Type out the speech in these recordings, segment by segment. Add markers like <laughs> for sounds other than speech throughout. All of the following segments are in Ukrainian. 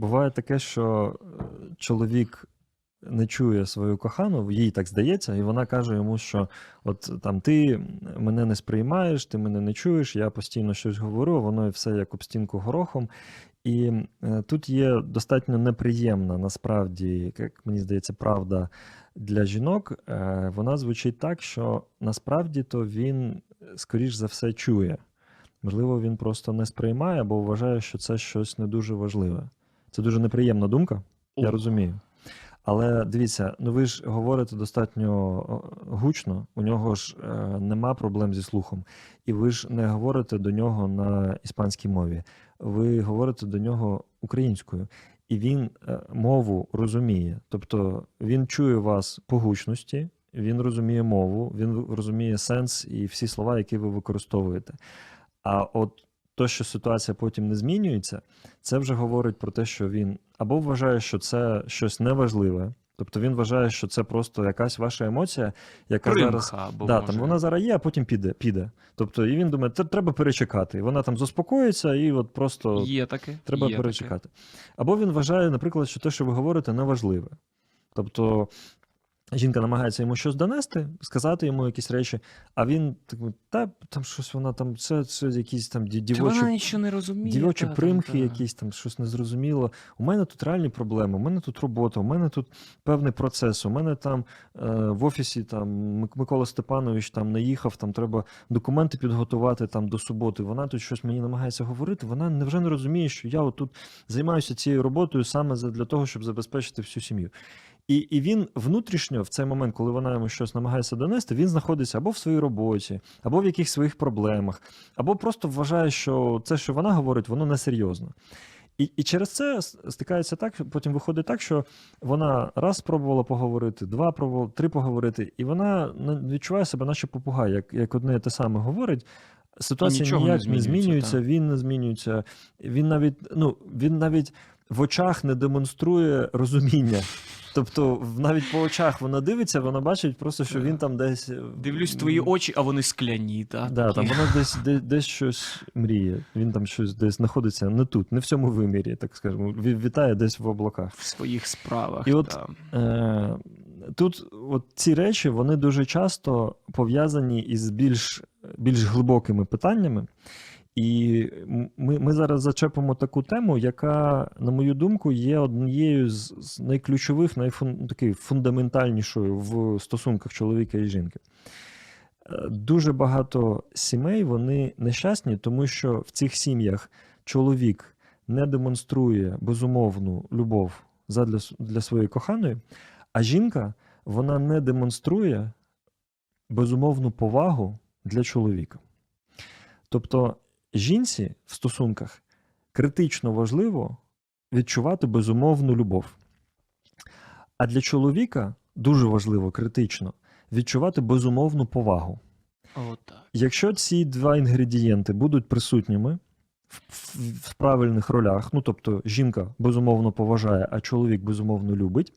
Буває таке, що е, чоловік не чує свою кохану, їй так здається, і вона каже йому, що от там ти мене не сприймаєш, ти мене не чуєш, я постійно щось говорю, воно і все як об стінку горохом. І е, тут є достатньо неприємна, насправді, як мені здається, правда для жінок. Е, вона звучить так, що насправді то він, скоріш за все, чує. Можливо, він просто не сприймає або вважає, що це щось не дуже важливе. Це дуже неприємна думка, я розумію. Але дивіться, ну ви ж говорите достатньо гучно, у нього ж е, нема проблем зі слухом. І ви ж не говорите до нього на іспанській мові, ви говорите до нього українською. І він е, мову розуміє. Тобто він чує вас по гучності, він розуміє мову, він розуміє сенс і всі слова, які ви використовуєте. А от то, що ситуація потім не змінюється, це вже говорить про те, що він або вважає, що це щось неважливе, тобто він вважає, що це просто якась ваша емоція, яка зараз. Примха, або Да, може... там вона зараз є, а потім піде. піде. Тобто, і він думає, «Тр- треба перечекати. І вона там заспокоїться, і от просто Є таке. треба є перечекати. Або він вважає, наприклад, що те, що ви говорите, неважливе. Тобто жінка намагається йому щось донести, сказати йому якісь речі, а він так, та там щось вона там, це, це якісь там дівочі нічого не розуміє? Дівочі та, примхи, та. якісь там щось незрозуміло. У мене тут реальні проблеми, у мене тут робота, у мене тут певний процес. У мене там е, в офісі там Микола Степанович там наїхав, там треба документи підготувати там до суботи. Вона тут щось мені намагається говорити. Вона невже не розуміє, що я отут займаюся цією роботою саме для того, щоб забезпечити всю сім'ю. І, і він внутрішньо в цей момент, коли вона йому щось намагається донести, він знаходиться або в своїй роботі, або в якихось своїх проблемах, або просто вважає, що це, що вона говорить, воно несерйозно. І, і через це стикається так, потім виходить так, що вона раз спробувала поговорити, два пробувала, три поговорити, і вона не- відчуває себе, наче попугай, як, як одне те саме говорить. Ситуація не ніяк не змінюється, змінюється, він не змінюється. Він навіть, ну, він навіть в очах не демонструє розуміння. Тобто, в- навіть по очах вона дивиться, вона бачить просто, що він там десь. е, Дивлюсь в твої очі, а вони скляні, так? Да, там вона десь, десь, десь щось мріє. Він там щось десь знаходиться не тут, не в цьому вимірі, так скажемо. Ві- Вітає десь в облаках. В своїх справах. І от. Е, тут от ці речі вони дуже часто пов'язані із більш, більш глибокими питаннями. І ми, ми зараз зачепимо таку тему, яка, на мою думку, є однією з, з найключових, найфун, фундаментальнішою в стосунках чоловіка і жінки. Е, Дуже багато сімей вони нещасні, тому що в цих сім'ях чоловік не демонструє безумовну любов задля для своєї коханої, а жінка вона не демонструє безумовну повагу для чоловіка. Тобто жінці в стосунках критично важливо відчувати безумовну любов. А для чоловіка дуже важливо критично відчувати безумовну повагу. Отак. Якщо ці два інгредієнти будуть присутніми в, в, в правильних ролях, ну тобто жінка безумовно поважає, а чоловік безумовно любить,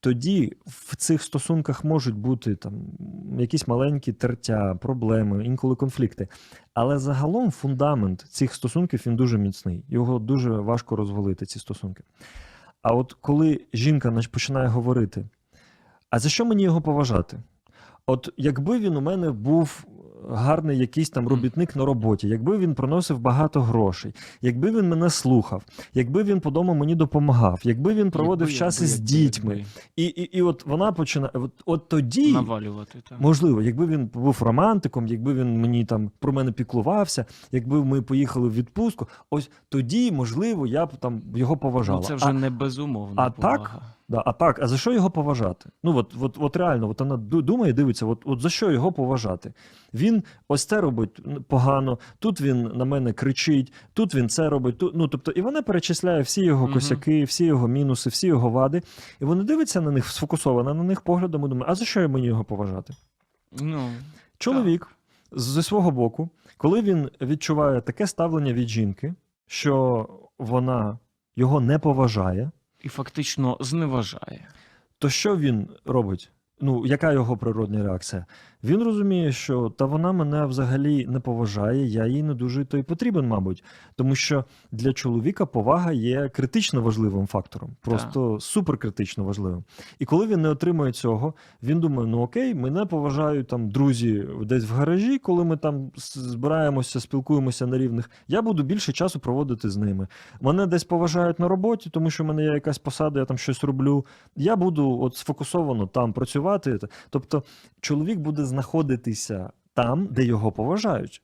тоді в цих стосунках можуть бути там якісь маленькі тертя, проблеми, інколи конфлікти. Але загалом фундамент цих стосунків він дуже міцний. Його дуже важко розвалити, ці стосунки. А от коли жінка починає говорити: а за що мені його поважати? От якби він у мене був гарний якийсь там робітник на роботі, якби він приносив багато грошей, якби він мене слухав, якби він по дому мені допомагав, якби він проводив Якби, час якби, із дітьми, якби. і, і, і от вона починає. От, от тоді. Навалювати. Так. Можливо, якби він був романтиком, якби він мені там про мене піклувався, якби ми поїхали в відпустку, ось тоді, можливо, я б там його поважала. Ну, це вже а, не безумовна а так? Да, а так, а за що його поважати? Ну от, от, от реально, от вона думає, дивиться, от, от за що його поважати? Він ось це робить погано, тут він на мене кричить, тут він це робить. Тут, ну тобто, і вона перечисляє всі його Мгм. косяки, всі його мінуси, всі його вади, і вона дивиться на них, сфокусована на них поглядом і думає, а за що мені його поважати? Ну, Чоловік зі свого боку, коли він відчуває таке ставлення від жінки, що вона його не поважає, і фактично зневажає. то що він робить? Ну, яка його природня реакція? Він розуміє, що та вона мене взагалі не поважає, я їй не дуже то й потрібен, мабуть. Тому що для чоловіка повага є критично важливим фактором, просто суперкритично важливим. І коли він не отримує цього, він думає: ну окей, мене поважають там друзі десь в гаражі, коли ми там збираємося, спілкуємося на рівних. Я буду більше часу проводити з ними. Мене десь поважають на роботі, тому що в мене є якась посада, я там щось роблю. Я буду от сфокусовано там працювати. Тобто чоловік буде знаходитися там, де його поважають.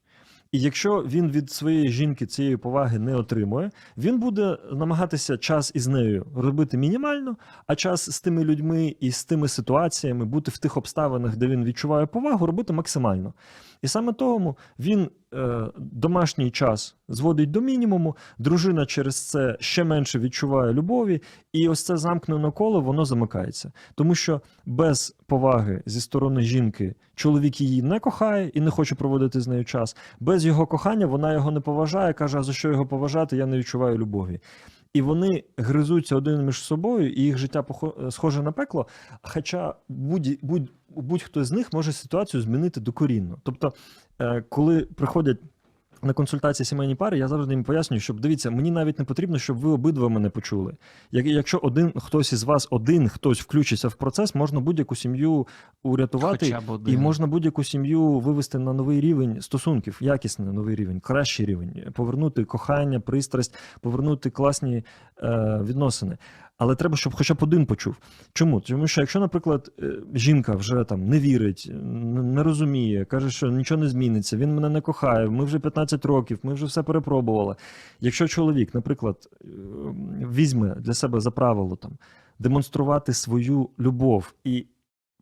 І якщо він від своєї жінки цієї поваги не отримує, він буде намагатися час із нею робити мінімально, а час з тими людьми і з тими ситуаціями бути в тих обставинах, де він відчуває повагу, робити максимально. І саме тому він е, домашній час зводить до мінімуму, дружина через це ще менше відчуває любові, і ось це замкнене коло воно замикається. Тому що без поваги зі сторони жінки чоловік її не кохає і не хоче проводити з нею час. Без його кохання вона його не поважає, каже: а за що його поважати? Я не відчуваю любові. І вони гризуться один між собою, і їх життя похо- схоже на пекло. Хоча будь, будь, будь-хто з них може ситуацію змінити докорінно. Тобто, е, коли приходять на консультації сімейні пари, я завжди їм пояснюю, щоб дивіться, мені навіть не потрібно, щоб ви обидва мене почули. Як, якщо один хтось із вас, один хтось включиться в процес, можна будь-яку сім'ю урятувати. І можна будь-яку сім'ю вивести на новий рівень стосунків, якісний новий рівень, кращий рівень, повернути кохання, пристрасть, повернути класні е, відносини. Але треба, щоб хоча б один почув. Чому? Тому що якщо, наприклад, е, жінка вже там не вірить, не розуміє, каже, що нічого не зміниться, він мене не кохає, ми вже 15 років, ми вже все перепробували. Якщо чоловік, наприклад, е, візьме для себе за правило там демонструвати свою любов і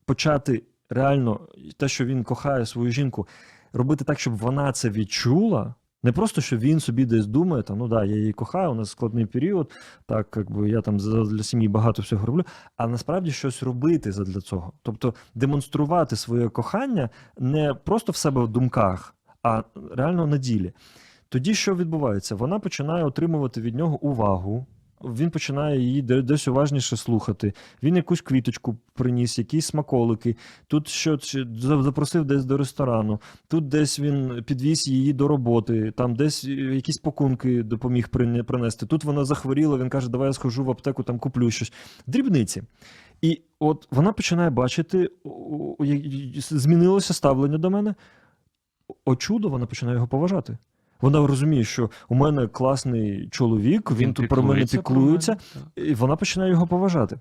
почати реально те, що він кохає свою жінку, робити так, щоб вона це відчула. Не просто, що він собі десь думає, там, ну да, я її кохаю, у нас складний період, так якби я там для сім'ї багато всього роблю, а насправді щось робити задля цього. Тобто демонструвати своє кохання не просто в себе в думках, а реально на ділі. Тоді що відбувається? Вона починає отримувати від нього увагу. Він починає її десь уважніше слухати. Він якусь квіточку приніс, якісь смаколики. Тут що запросив десь до ресторану. Тут десь він підвіз її до роботи, там десь е, якісь пакунки допоміг принести. Тут вона захворіла. Він каже, давай я схожу в аптеку, там куплю щось. Дрібниці. І от вона починає бачити, змінилося ставлення до мене. О чудо, вона починає його поважати. Вона розуміє, що у мене класний чоловік, він, тут про мене піклується про мене, і вона починає його поважати.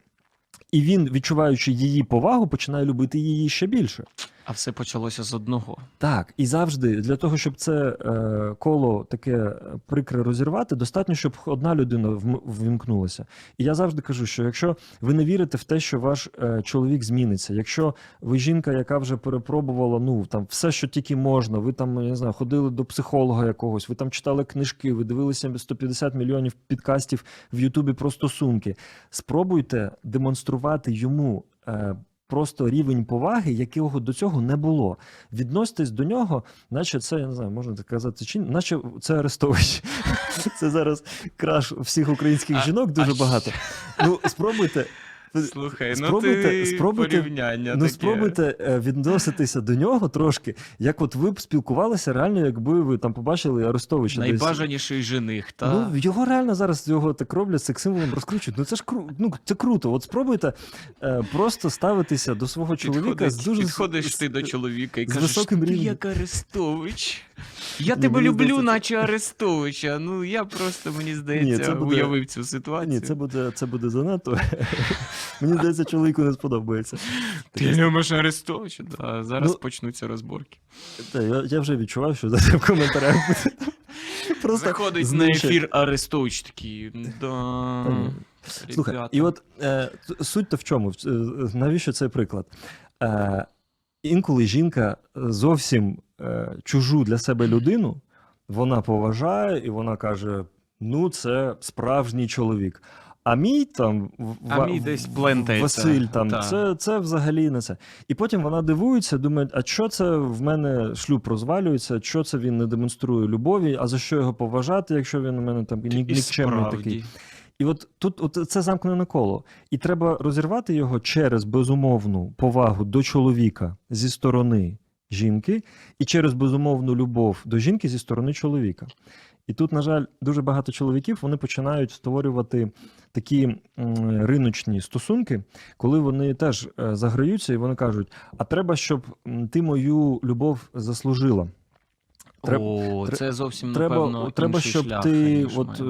І він, відчуваючи її повагу, починає любити її ще більше. А все почалося з одного. Так, і завжди для того, щоб це е, коло таке прикре розірвати, достатньо, щоб одна людина ввімкнулася. І я завжди кажу, що якщо ви не вірите в те, що ваш е, чоловік зміниться, якщо ви жінка, яка вже перепробувала ну там все, що тільки можна, ви там я не знаю, ходили до психолога якогось, ви там читали книжки, ви дивилися 150 мільйонів підкастів в Ютубі про стосунки. Спробуйте демонструвати йому. Е, Просто рівень поваги, якого до цього не було. Відноситесь до нього, наче це, я не знаю, можна так казати, чи наче це Арестович. <laughs> Це зараз краш всіх українських жінок дуже багато. Ну, спробуйте. Слухай, ну Спробуйте- ти спробуйте- порівняння Ну, таке. спробуйте е, відноситися до нього трошки, як от ви б спілкувалися, реально, якби ви там побачили Арестовича. десь. Найбажаніший жених, та Ну, його реально зараз його так роблять, секс-символом розкручують. Ну це ж кру... ну, це круто. От спробуйте е, просто ставитися до свого чоловіка Підходиш, з дуже підходиш з- ти до чоловіка і з кажеш, високим ти рівнем». як Арестович. Я Ні, тебе мені люблю, здається, наче Арестовича. Ну я просто, мені здається, це буде- уявив цю ситуацію. Ні, це буде, це буде занадто. Мені здається, чоловіку не сподобається. Ти любиш Арестовича? Да, зараз Ну, почнуться розборки. Та, я, я вже відчував, що за це в коментарях буде. Просто Заходить на ефір Арестович такий. Да. Слухай, і от е, суть-то в чому? Е, Навіщо цей приклад? Е, інколи жінка зовсім е, чужу для себе людину, вона поважає і вона каже: ну, це справжній чоловік. А мій там в- А мій десь плентається. Василь, там Та. це, це взагалі не це. І потім вона дивується, думає, а що це в мене шлюб розвалюється, що це він не демонструє любові, а за що його поважати, якщо він у мене там ні- нікчемний такий. І от тут от це замкнене коло. І треба розірвати його через безумовну повагу до чоловіка зі сторони жінки, і через безумовну любов до жінки зі сторони чоловіка. І тут, на жаль, дуже багато чоловіків вони починають створювати такі риночні стосунки, коли вони теж е, заграються і вони кажуть: а треба, щоб ти мою любов заслужила. Треб- О, це зовсім Треба, напевно треба інший щоб шлях, ти, от, е,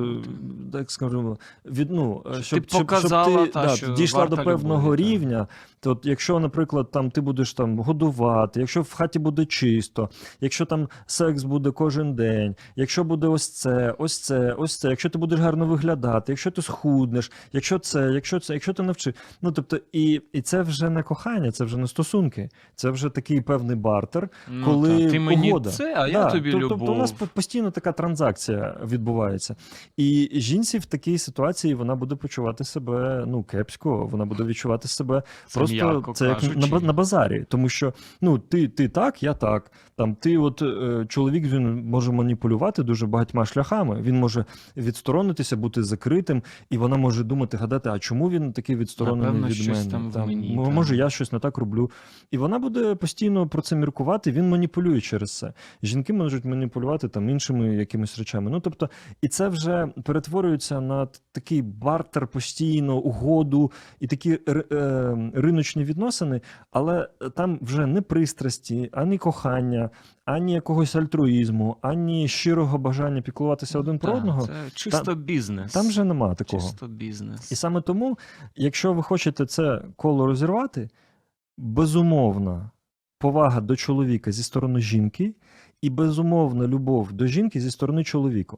так скажемо, від, ну, е, Щоб щоб, ти показала, щоб ти та, да, що дійшла до певного любові, та. рівня, то от, якщо, наприклад, там ти будеш там годувати, якщо в хаті буде чисто, якщо там секс буде кожен день, якщо буде ось це, ось це, ось це, якщо ти будеш гарно виглядати, якщо ти схуднеш, якщо це, якщо це, якщо ти навчи. Ну тобто, і, і це вже не кохання, це вже не стосунки, це вже такий певний бартер, Ну, коли та, ти мені угода. це, а я Да, тобі то- любов. Тобто у нас постійно така транзакція відбувається. І жінці в такій ситуації вона буде почувати себе ну кепсько, вона буде відчувати себе Це просто м'яко це як на, на базарі. Тому що ну ти, ти так, я так. Там ти, от е, чоловік він може маніпулювати дуже багатьма шляхами. Він може відсторонитися, бути закритим, і вона може думати, гадати, а чому він такий відсторонений Напевно, від мене? там в мені, мо- може, я щось не так роблю. І вона буде постійно про це міркувати. Він маніпулює через це. Жінки можуть маніпулювати там іншими якимись речами. Ну тобто, і це вже перетворюється на такий бартер постійно, угоду і такі е, риночні відносини, але там вже не пристрасті, ані кохання, ані якогось альтруїзму, ані щирого бажання піклуватися один про одного. Це чисто бізнес. Там вже нема такого. Чисто бізнес. І саме тому, якщо ви хочете це коло розірвати, безумовна повага до чоловіка зі сторони жінки, і безумовна любов до жінки зі сторони чоловіка.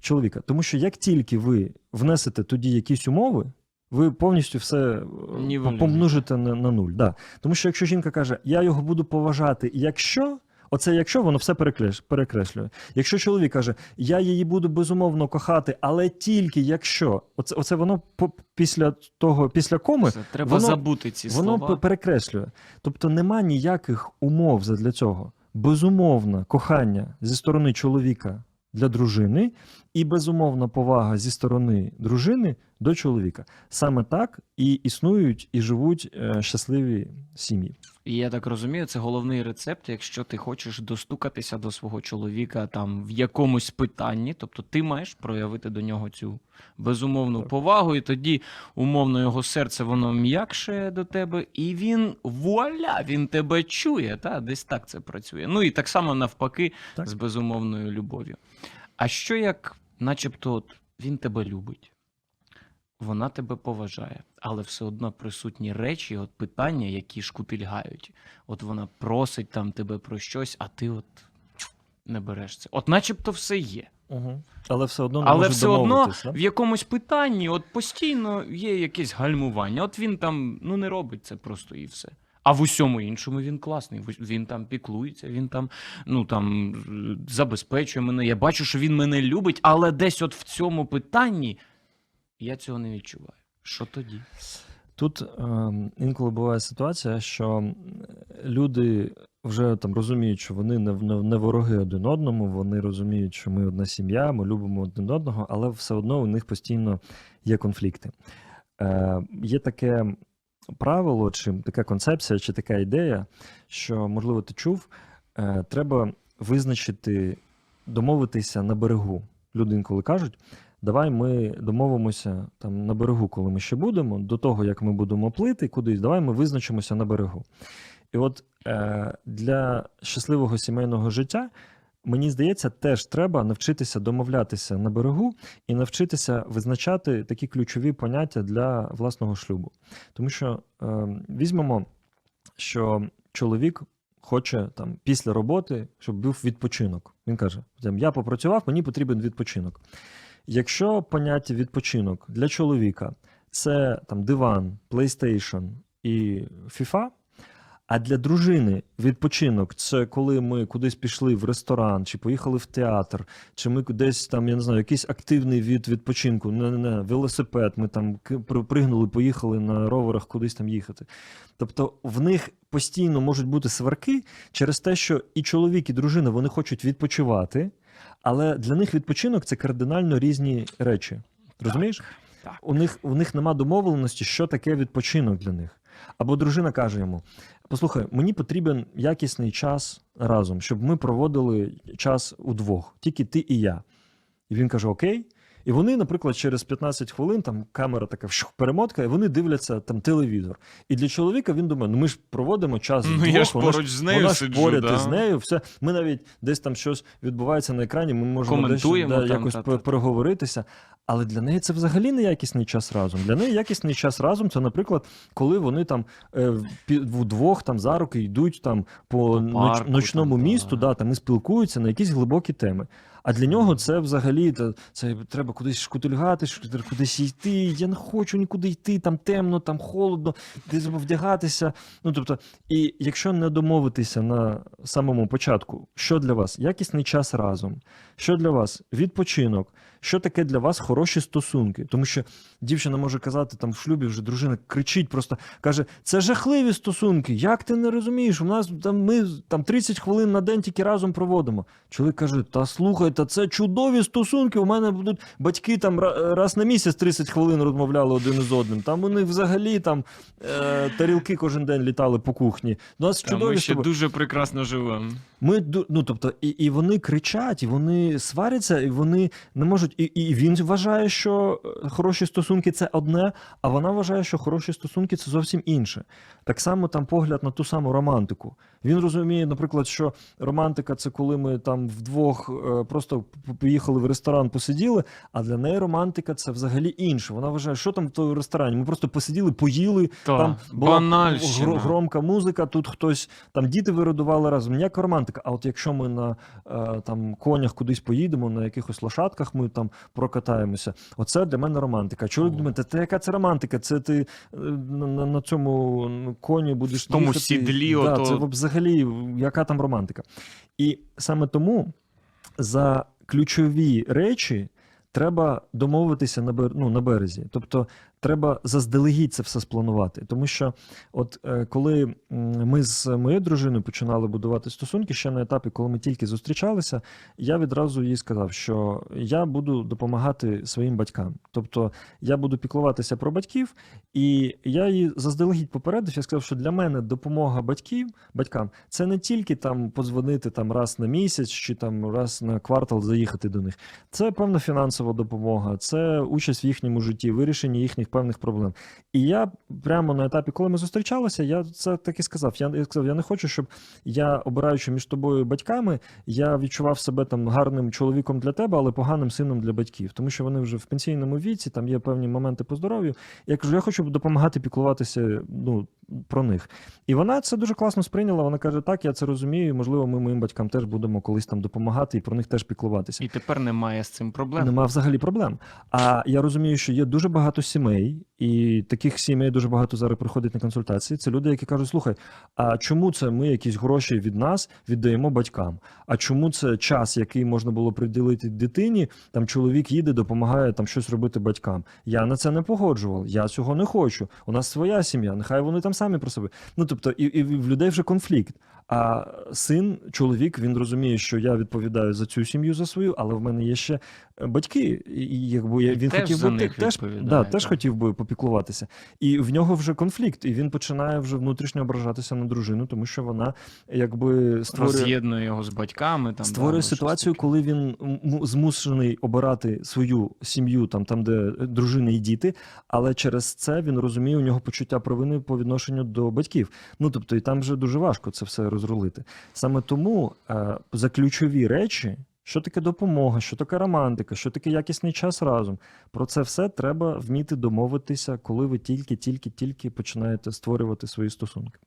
чоловіка. Тому що як тільки ви внесете тоді якісь умови, ви повністю все е, помножите на, на нуль. Да. Тому що якщо жінка каже, я його буду поважати, якщо. Оце якщо воно все перекреслює. Якщо чоловік каже, я її буду безумовно кохати, але тільки якщо, оце, оце воно по, після того, після коми, треба воно- забути ці воно слова. пе- перекреслює. Тобто нема ніяких умов для цього. Безумовне кохання зі сторони чоловіка для дружини і безумовна повага зі сторони дружини до чоловіка. Саме так і існують і живуть е, щасливі сім'ї. І я так розумію, це головний рецепт, якщо ти хочеш достукатися до свого чоловіка там в якомусь питанні, тобто ти маєш проявити до нього цю безумовну Так. повагу, і тоді умовно його серце воно м'якше до тебе, і він вуаля, він тебе чує. Та десь так це працює. Ну і так само навпаки Так. з безумовною любов'ю. А що як, начебто, от він тебе любить? Вона тебе поважає, але все одно присутні речі, от питання, які шкутильгають. От вона просить там тебе про щось, а ти от не береш це. От начебто все є. Угу. Але все одно не Але все одно в якомусь питанні от постійно є якесь гальмування. От він там ну не робить це просто і все. А в усьому іншому він класний. Він там піклується, він там ну там е, забезпечує мене. Я бачу, що він мене любить, але десь от в цьому питанні я цього не відчуваю. Що тоді? Тут ем, інколи буває ситуація, що люди вже там розуміють, що вони не, не, не вороги один одному, вони розуміють, що ми одна сім'я, ми любимо один одного, але все одно у них постійно є конфлікти. Е, є таке правило, чи така концепція, чи така ідея, що, можливо, ти чув, е, треба визначити, домовитися на берегу. Люди інколи кажуть, давай ми домовимося там на берегу, коли ми ще будемо, до того, як ми будемо плити кудись, давай ми визначимося на берегу. І от е, для щасливого сімейного життя, мені здається, теж треба навчитися домовлятися на берегу і навчитися визначати такі ключові поняття для власного шлюбу. Тому що е, візьмемо, що чоловік хоче там після роботи, щоб був відпочинок. Він каже: я попрацював, мені потрібен відпочинок. Якщо поняття відпочинок для чоловіка це там диван, PlayStation і FIFA, а для дружини відпочинок це коли ми кудись пішли в ресторан, чи поїхали в театр, чи ми десь там, я не знаю, якийсь активний від відпочинку, не, не, не, велосипед, ми там пригнули, поїхали на роверах кудись там їхати. Тобто в них постійно можуть бути сварки через те, що і чоловік, і дружина вони хочуть відпочивати, але для них відпочинок це кардинально різні речі. Розумієш? Так. У них, у них нема домовленості, що таке відпочинок для них. Або дружина каже йому: Послухай, мені потрібен якісний час разом, щоб ми проводили час удвох, тільки ти і я. І він каже: Окей. І вони, наприклад, через 15 хвилин там камера така вщух, перемотка, і вони дивляться там телевізор. І для чоловіка він думає: ну ми ж проводимо час Ну, вдвох, я ж вона поруч з нею вона сиджу, поряд да. із нею. Все. Ми навіть десь там щось відбувається на екрані, ми можемо Коментуємо дещо, да, там, якось та, та. переговоритися. Але для неї це взагалі не якісний час разом. Для неї якісний час разом це, наприклад, коли вони там е, вдвох там за руки йдуть там по, ноч- парку, ночному там, місту, да. да, там і спілкуються на якісь глибокі теми. А для нього це взагалі та- це треба кудись шкутильгати, кудись йти. Я не хочу нікуди йти, там темно, там холодно, де треба вдягатися. Ну тобто, і якщо не домовитися на самому початку, що для вас якісний час разом, що для вас відпочинок, що таке для вас хороші стосунки? Тому що дівчина може казати там в шлюбі, вже дружина кричить, просто каже: це жахливі стосунки. Як ти не розумієш? У нас там ми там 30 хвилин на день тільки разом проводимо. Чоловік каже: Та слухай, та це чудові стосунки. У мене будуть батьки там раз на місяць 30 хвилин розмовляли один із одним. Там у них взагалі там е, тарілки кожен день літали по кухні. У нас Та чудові ми ще дуже прекрасно живемо. Ми ну, тобто, і, і вони кричать, і вони сваряться, і вони не можуть. І, і він вважає, що е, хороші стосунки це одне, а вона вважає, що хороші стосунки це зовсім інше. Так само там погляд на ту саму романтику. Він розуміє, наприклад, що романтика це коли ми там вдвох е, просто поїхали в ресторан, посиділи. А для неї романтика це взагалі інше. Вона вважає, що там в тому ресторані. Ми просто посиділи, поїли. Та, там була банальщина. громка музика, тут хтось там діти виродували разом. Ніяка романтика. А от якщо ми на е, там конях кудись поїдемо, на якихось лошадках ми там прокатаємося, оце для мене романтика. Чоловік думає, та, яка це романтика? Це ти е, на, на, на цьому ну, коні будеш В тому їхати. сідлі да, ото- Це взагалі яка там романтика? І саме тому за ключові речі. Треба домовитися на ну, на березі. Тобто треба заздалегідь це все спланувати. Тому що, от е, коли ми з моєю дружиною починали будувати стосунки, ще на етапі, коли ми тільки зустрічалися, я відразу їй сказав, що я буду допомагати своїм батькам. Тобто я буду піклуватися про батьків, і я її заздалегідь попередив. Я сказав, що для мене допомога батьків, батькам це не тільки там подзвонити там раз на місяць чи там раз на квартал заїхати до них. Це певна фінансова допомога, це участь в їхньому житті, вирішення їхніх певних проблем. І я прямо на етапі, коли ми зустрічалися, я це так і сказав. Я, я сказав, я не хочу, щоб я, обираючи між тобою батьками, я відчував себе там гарним чоловіком для тебе, але поганим сином для батьків, тому що вони вже в пенсійному віці, там є певні моменти по здоров'ю. Я кажу, я хочу допомагати піклуватися ну, про них. І вона це дуже класно сприйняла. Вона каже: так, я це розумію. і, Можливо, ми моїм батькам теж будемо колись там допомагати і про них теж піклуватися. І тепер немає з цим проблем. Нема взагалі проблем. А я розумію, що є дуже багато сімей, і таких сімей дуже багато зараз приходять на консультації. Це люди, які кажуть: слухай, а чому це ми якісь гроші від нас віддаємо батькам? А чому це час, який можна було приділити дитині? Там чоловік їде, допомагає там щось робити батькам. Я на це не погоджував. Я цього не хочу. У нас своя сім'я, нехай вони там самі про себе. Ну тобто, і, і в людей вже конфлікт. А син, чоловік, він розуміє, що я відповідаю за цю сім'ю за свою, але в мене є ще е, батьки. І якби я- він теж хотів за би них теж, да, теж хотів би попіклуватися. І в нього вже конфлікт, і він починає вже внутрішньо ображатися на дружину, тому що вона якби створює. Роз'єднує його з батьками. Там, Створює да, ну, ситуацію, коли він змушений обирати свою сім'ю, там, там, де дружини і діти, але через це він розуміє, у нього почуття провини по відношенню до батьків. Ну тобто, і там вже дуже важко це все розрулити. Саме тому е, за ключові речі. Що таке допомога, що таке романтика, що таке якісний час разом. Про це все треба вміти домовитися, коли ви тільки, тільки, тільки починаєте створювати свої стосунки.